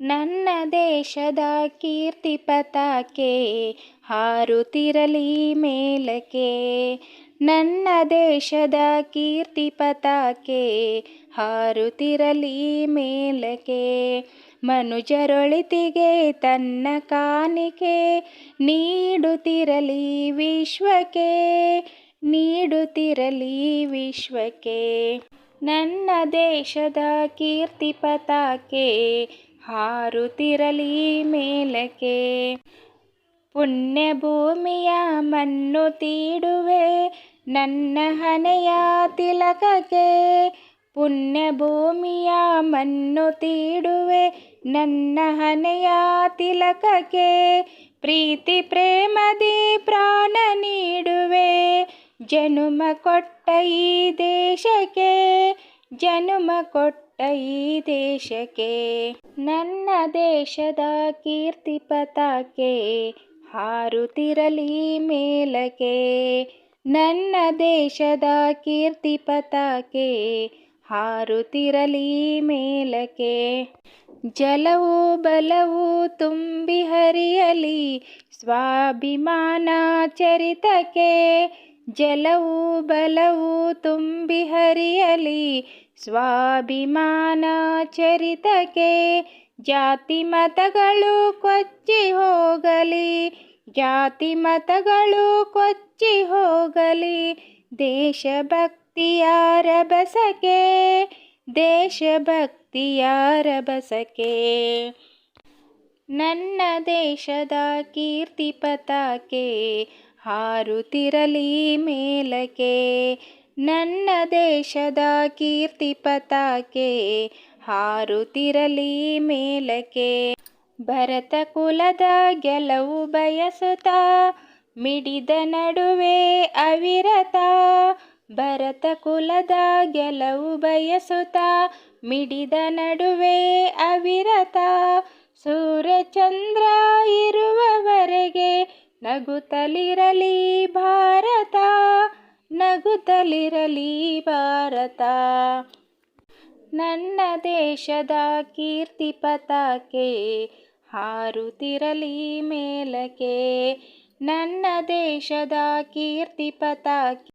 ನನ್ನ ದೇಶದ ಕೀರ್ತಿ ಪತಾಕೆ ಹಾರುತ್ತಿರಲಿ ಮೇಲಕ್ಕೆ. ನನ್ನ ದೇಶದ ಕೀರ್ತಿ ಪತಾಕೆ ಹಾರುತ್ತಿರಲಿ ಮೇಲಕ್ಕೆ. ಮನುಜರೊಳಿತಿಗೆ ತನ್ನ ಕಾಣಿಕೆ ನೀಡುತ್ತಿರಲಿ ವಿಶ್ವಕ್ಕೆ. ನೀಡುತ್ತಿರಲಿ ವಿಶ್ವಕ್ಕೆ. ನನ್ನ ದೇಶದ ಕೀರ್ತಿ ಪತಾಕೆ ಹಾರುತ್ತಿರಲಿ ಮೇಲಕ್ಕೆ. ಪುಣ್ಯ ಭೂಮಿಯ ಮಣ್ಣು ತೀಡುವೆ, ನನ್ನ ಹಣೆಯ ತಿಲಕಕ್ಕೆ. ಪುಣ್ಯ ಭೂಮಿಯ ಮಣ್ಣು ತೀಡುವೆ, ನನ್ನ ಹಣೆಯ ತಿಲಕಕ್ಕೆ. ಪ್ರೀತಿ ಪ್ರೇಮದಿ ಪ್ರಾಣ ನೀಡುವೆ, ಜನುಮ ಕೊಟ್ಟ ಈ ದೇಶಕ್ಕೆ. ಜನುಮ ಕೊಟ್ಟ ಈ ದೇಶಕ್ಕೆ, ನನ್ನ ದೇಶದ ಕೀರ್ತಿ ಪತಾಕೆ ಹಾರುತ್ತಿರಲಿ ಮೇಲಕ್ಕೆ, ನನ್ನ ದೇಶದ ಕೀರ್ತಿ ಪತಾಕೆ ಹಾರುತ್ತಿರಲಿ ಮೇಲಕ್ಕೆ. ಜಲವು ಬಲವು ತುಂಬಿ ಹರಿಯಲಿ ಸ್ವಾಭಿಮಾನ ಚರಿತಕ್ಕೆ, ಜಲವು ಬಲವು ತುಂಬಿ ಹರಿಯಲಿ ಸ್ವಾಭಿಮಾನ ಚರಿತಕ್ಕೆ ಜಾತಿ ಮತಗಳು ಕೊಚ್ಚಿ ಹೋಗಲಿ, ಜಾತಿ ಮತಗಳು ಕೊಚ್ಚಿ ಹೋಗಲಿ, ದೇಶಭಕ್ತಿಯ ರಭಸಕ್ಕೆ, ದೇಶಭಕ್ತಿಯ ಬಸಕೆ ನನ್ನ ದೇಶದ ಕೀರ್ತಿ ಪತಾಕೆ ಹಾರುತ್ತಿರಲಿ ಮೇಲಕ್ಕೆ. ನನ್ನ ದೇಶದ ಕೀರ್ತಿ ಪತಾಕೆ ಹಾರುತ್ತಿರಲಿ ಮೇಲಕ್ಕೆ. ಭರತ ಕುಲದ ಗೆಲುವು ಬಯಸುತ್ತಾ ಮಿಡಿದ ನಡುವೆ ಅವಿರತ. ಭರತ ಕುಲದ ಗೆಲುವು ಬಯಸುತ್ತಾ ಮಿಡಿದ ನಡುವೆ ಅವಿರತ. ಸೂರ್ಯಚಂದ್ರ ಇರುವವರೆಗೆ ನಗುತ್ತಲಿರಲಿ ಭಾರತ. ನಗುತ್ತಲಿರಲಿ ಭಾರತ. ನನ್ನ ದೇಶದ ಕೀರ್ತಿ ಪತಾಕೆ ಹಾರುತ್ತಿರಲಿ ಮೇಲಕ್ಕೆ. ನನ್ನ ದೇಶದ ಕೀರ್ತಿ ಪತಾಕೆ